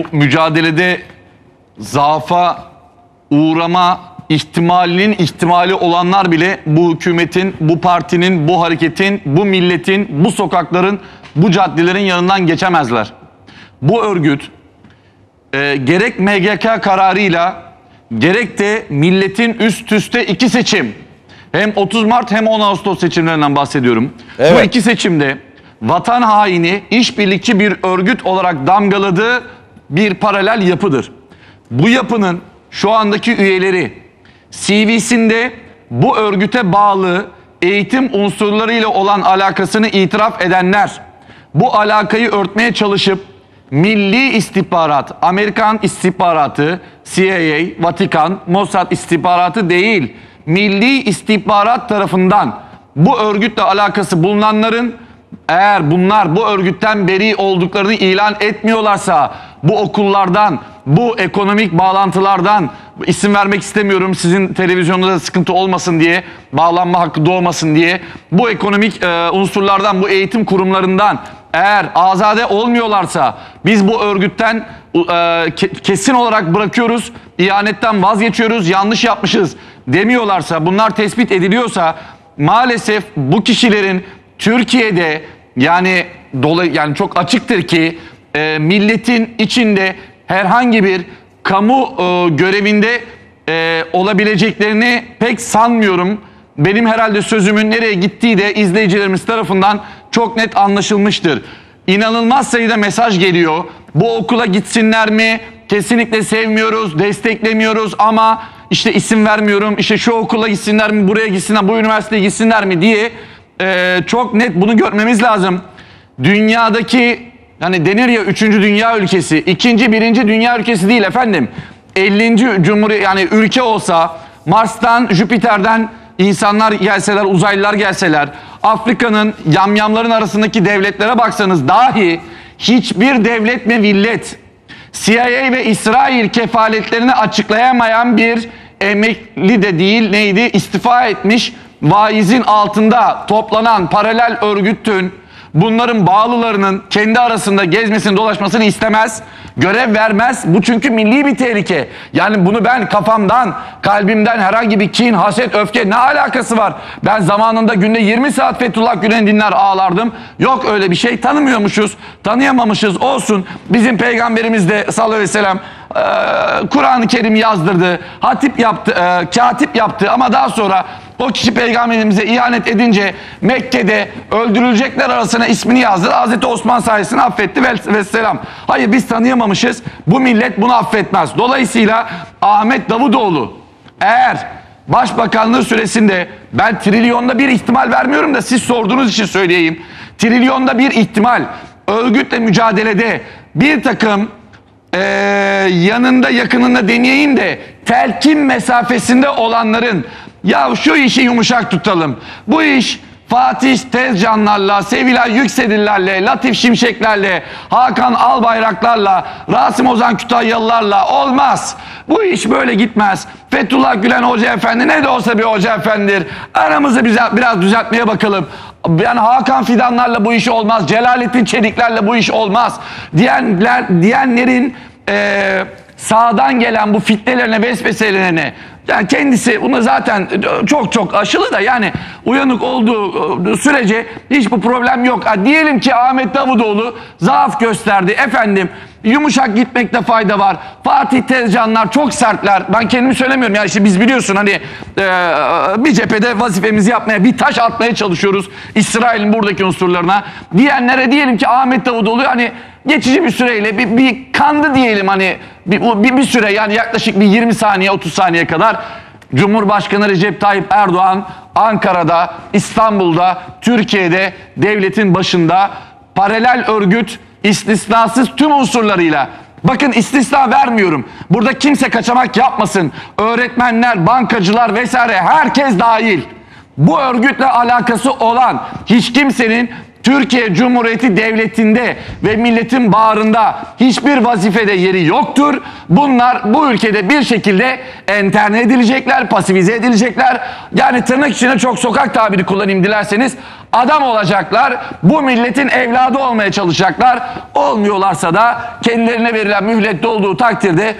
bu mücadelede zaafa uğrama ihtimalinin ihtimali olanlar bile bu hükümetin, bu partinin, bu hareketin, bu milletin, bu sokakların, bu caddelerin yanından geçemezler. Bu örgüt e, gerek MGK kararıyla gerek de milletin üst üste iki seçim hem 30 Mart hem 10 Ağustos seçimlerinden bahsediyorum. Bu Evet. iki seçimde vatan haini işbirlikçi bir örgüt olarak damgaladığı bir paralel yapıdır. Bu yapının şu andaki üyeleri CV'sinde bu örgüte bağlı eğitim unsurlarıyla olan alakasını itiraf edenler bu alakayı örtmeye çalışıp milli istihbarat, Amerikan istihbaratı, CIA, Vatikan, Mossad istihbaratı değil, milli istihbarat tarafından bu örgütle alakası bulunanların eğer bunlar bu örgütten beri olduklarını ilan etmiyorlarsa bu okullardan, bu ekonomik bağlantılardan isim vermek istemiyorum. Sizin televizyonda da sıkıntı olmasın diye, bağlanma hakkı doğmasın diye. Bu ekonomik e, unsurlardan, bu eğitim kurumlarından eğer azade olmuyorlarsa biz bu örgütten e, ke- kesin olarak bırakıyoruz, ihanetten vazgeçiyoruz, yanlış yapmışız demiyorlarsa, bunlar tespit ediliyorsa maalesef bu kişilerin Türkiye'de yani dolay yani çok açıktır ki e, milletin içinde herhangi bir kamu e, görevinde e, olabileceklerini pek sanmıyorum. Benim herhalde sözümün nereye gittiği de izleyicilerimiz tarafından çok net anlaşılmıştır. İnanılmaz sayıda mesaj geliyor. Bu okula gitsinler mi? Kesinlikle sevmiyoruz, desteklemiyoruz ama işte isim vermiyorum. İşte şu okula gitsinler mi, buraya gitsinler, bu üniversiteye gitsinler mi diye e, çok net bunu görmemiz lazım. Dünyadaki hani denir ya 3. dünya ülkesi, ikinci, birinci dünya ülkesi değil efendim. 50. Cumhuriyet yani ülke olsa Mars'tan, Jüpiter'den insanlar gelseler, uzaylılar gelseler, Afrika'nın yamyamların arasındaki devletlere baksanız dahi hiçbir devlet ve millet CIA ve İsrail kefaletlerini açıklayamayan bir emekli de değil neydi istifa etmiş vaizin altında toplanan paralel örgütün bunların bağlılarının kendi arasında gezmesini dolaşmasını istemez. Görev vermez. Bu çünkü milli bir tehlike. Yani bunu ben kafamdan, kalbimden herhangi bir kin, haset, öfke ne alakası var? Ben zamanında günde 20 saat Fethullah Gülen dinler ağlardım. Yok öyle bir şey tanımıyormuşuz, tanıyamamışız olsun. Bizim peygamberimiz de sallallahu aleyhi ve sellem e, Kur'an-ı Kerim yazdırdı, hatip yaptı, e, katip yaptı ama daha sonra o kişi peygamberimize ihanet edince Mekke'de öldürülecekler arasına ismini yazdı. Hazreti Osman sayesinde affetti ve, ve. Hayır biz tanıyamamışız. Bu millet bunu affetmez. Dolayısıyla Ahmet Davutoğlu eğer başbakanlığı süresinde ben trilyonda bir ihtimal vermiyorum da siz sorduğunuz için söyleyeyim. Trilyonda bir ihtimal örgütle mücadelede bir takım ee, yanında yakınında deneyeyim de telkin mesafesinde olanların ya şu işi yumuşak tutalım. Bu iş Fatih Tezcanlarla, Sevilay Yükselirlerle, Latif Şimşeklerle, Hakan Albayraklarla, Rasim Ozan Kütahyalılarla olmaz. Bu iş böyle gitmez. Fethullah Gülen Hoca Efendi ne de olsa bir hoca efendidir. Aramızı biraz düzeltmeye bakalım. Yani Hakan Fidanlarla bu iş olmaz. Celalettin Çeliklerle bu iş olmaz. Diyenler, diyenlerin eee sağdan gelen bu fitnelerine, vesveselerine yani kendisi buna zaten çok çok aşılı da yani uyanık olduğu sürece hiç bu problem yok. Ha, diyelim ki Ahmet Davutoğlu zaaf gösterdi. Efendim yumuşak gitmekte fayda var. Fatih Tezcanlar çok sertler. Ben kendimi söylemiyorum. Yani işte biz biliyorsun hani e, bir cephede vazifemizi yapmaya, bir taş atmaya çalışıyoruz. İsrail'in buradaki unsurlarına. Diyenlere diyelim ki Ahmet Davutoğlu hani geçici bir süreyle bir, bir kandı diyelim hani bir, bir, bir süre yani yaklaşık bir 20 saniye 30 saniye kadar Cumhurbaşkanı Recep Tayyip Erdoğan Ankara'da, İstanbul'da, Türkiye'de devletin başında paralel örgüt istisnasız tüm unsurlarıyla Bakın istisna vermiyorum. Burada kimse kaçamak yapmasın. Öğretmenler, bankacılar vesaire herkes dahil. Bu örgütle alakası olan hiç kimsenin Türkiye Cumhuriyeti Devleti'nde ve milletin bağrında hiçbir vazifede yeri yoktur. Bunlar bu ülkede bir şekilde enterne edilecekler, pasifize edilecekler. Yani tırnak içine çok sokak tabiri kullanayım dilerseniz adam olacaklar. Bu milletin evladı olmaya çalışacaklar. Olmuyorlarsa da kendilerine verilen mühlet olduğu takdirde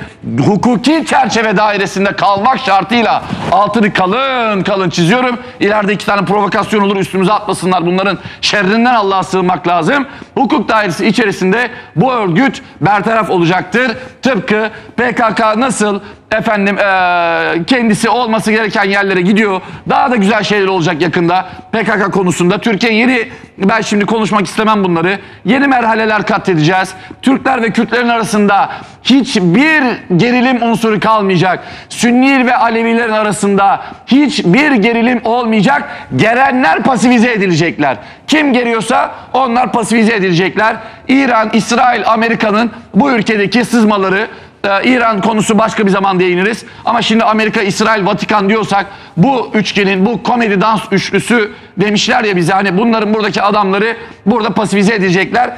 hukuki çerçeve dairesinde kalmak şartıyla altını kalın kalın çiziyorum. İleride iki tane provokasyon olur üstümüze atmasınlar. Bunların şerrinden Allah'a sığınmak lazım. Hukuk dairesi içerisinde bu örgüt bertaraf olacaktır. Tıpkı PKK nasıl efendim eee, kendisi olması gereken yerlere gidiyor. Daha da güzel şeyler olacak yakında PKK konusunda. Türkiye yeni ben şimdi konuşmak istemem bunları. Yeni merhaleler kat edeceğiz. Türkler ve Kürtlerin arasında hiçbir gerilim unsuru kalmayacak. Sünni ve Alevilerin arasında hiçbir gerilim olmayacak. Gerenler pasifize edilecekler. Kim geriyorsa onlar pasifize edilecekler. İran, İsrail, Amerika'nın bu ülkedeki sızmaları ee, İran konusu başka bir zaman değiniriz. Ama şimdi Amerika, İsrail, Vatikan diyorsak bu üçgenin, bu komedi dans üçlüsü demişler ya bize hani bunların buradaki adamları burada pasifize edecekler.